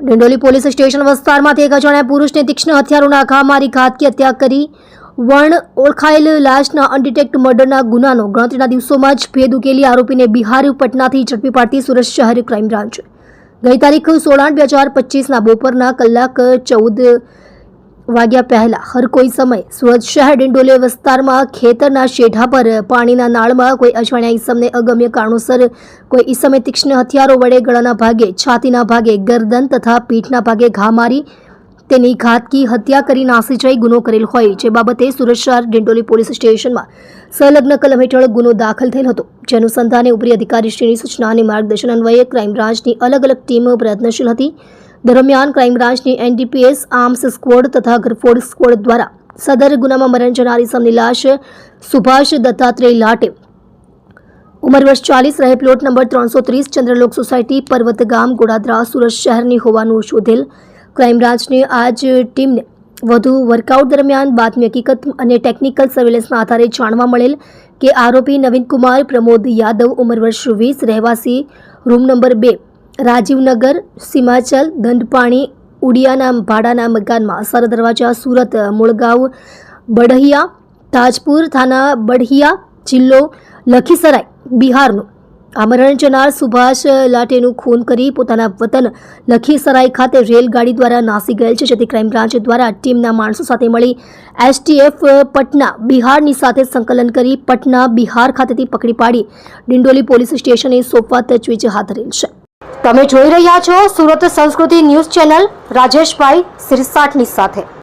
Dindoli police station વિસ્તારમાંથી એક અજાણ્યા પુરુષને તીક્ષ્ણ હથિયારોના ઘા મારી ઘાતકી હત્યા કરી વણ ઓળખાયેલ લાશના અનડિટેક્ટ મર્ડરના ગુનાનો ગણતરીના દિવસોમાં જ ભેદ ઉકેલી આરોપીને બિહાર પટનાથી ઝડપી પાડતી સુરત શહેર ક્રાઇમ બ્રાન્ચ. ગઈ તારીખ સોળ આઠ બે હજાર પચીસના બપોરના કલાક ચૌદ વાગ્યા પહેલા હર કોઈ સમય સુરત ડિંડોલી વિસ્તારમાં ખેતરના શેઢા પર પાણીના નાળમાં કોઈ અજાણ્યા ઈસમને અગમ્ય કારણોસર કોઈ ઈસમે તીક્ષ્ણ હથિયારો વડે ગળાના ભાગે, છાતીના ભાગે, ગરદન તથા પીઠના ભાગે ઘા મારી તેની ઘાતકી હત્યા કરી નાસી જઈ ગુનો કરેલ હોય જે બાબતે સુરત શહેર ડિંડોલી પોલીસ સ્ટેશનમાં સંલગ્ન કલમ હેઠળ ગુનો દાખલ થયેલ હતો. જે અનુસંધાને ઉપરી અધિકારીશ્રીની સૂચના અને માર્ગદર્શન અન્વયે ક્રાઇમ બ્રાન્ચની અલગ અલગ ટીમ પ્રયત્નશીલ હતી. દરમિયાન ક્રાઇમ બ્રાન્ચની એનડીપીએસ આર્મ્સ સ્કવોડ તથા ગરફોડ સ્કવોડ દ્વારા સદર ગુનામાં મરણ જનારી ઇસમની લાશ સુભાષ દત્તાત્રેય લાટે. ઉંમર વર્ષ ચાલીસ રહે, પ્લોટ નંબર ત્રણસો ત્રીસ, ચંદ્રલોક સોસાયટી પર્વત ગામ ગોડાદરા, સુરત શહેરની હોવાનું શોધેલ. ક્રાઇમ બ્રાન્ચની આજ ટીમને વધુ વર્કઆઉટ દરમિયાન બાતમી હકીકત અને ટેકનિકલ સર્વેલન્સના આધારે જાણવા મળેલ કે આરોપી નવીનકુમાર પ્રમોદ યાદવ, ઉંમર વર્ષ વીસ, રહેવાસી, રૂમ નંબર બે. રાજીવનગર, સીમાચલ, દંડપાણી ઉડિયાના ભાડાના મકાનમાં સર દરવાજા, સુરત, મુળગાંવ, બઢિયા, તાજપુર થાના બઢિયા જિલ્લો, લખીસરાય, બિહારનું. આમરણ જનાર સુભાષ લાટેનું ખૂન કરી પોતાના વતન લખીસરાય ખાતે રેલગાડી દ્વારા નાસી ગયેલ છે, જેથી ક્રાઇમ બ્રાન્ચ દ્વારા ટીમના માણસો સાથે મળી એસટીએફ પટના બિહારની સાથે સંકલન કરી પટના બિહાર ખાતેથી પકડી પાડી ડિંડોલી પોલીસ સ્ટેશને સોંપવા તજવીજ હાથ ધરેલ છે. તમે જોઈ રહ્યા છો સુરત સંસ્કૃતિ ન્યૂઝ ચેનલ રાજેશભાઈ સિરસાટની સાથે.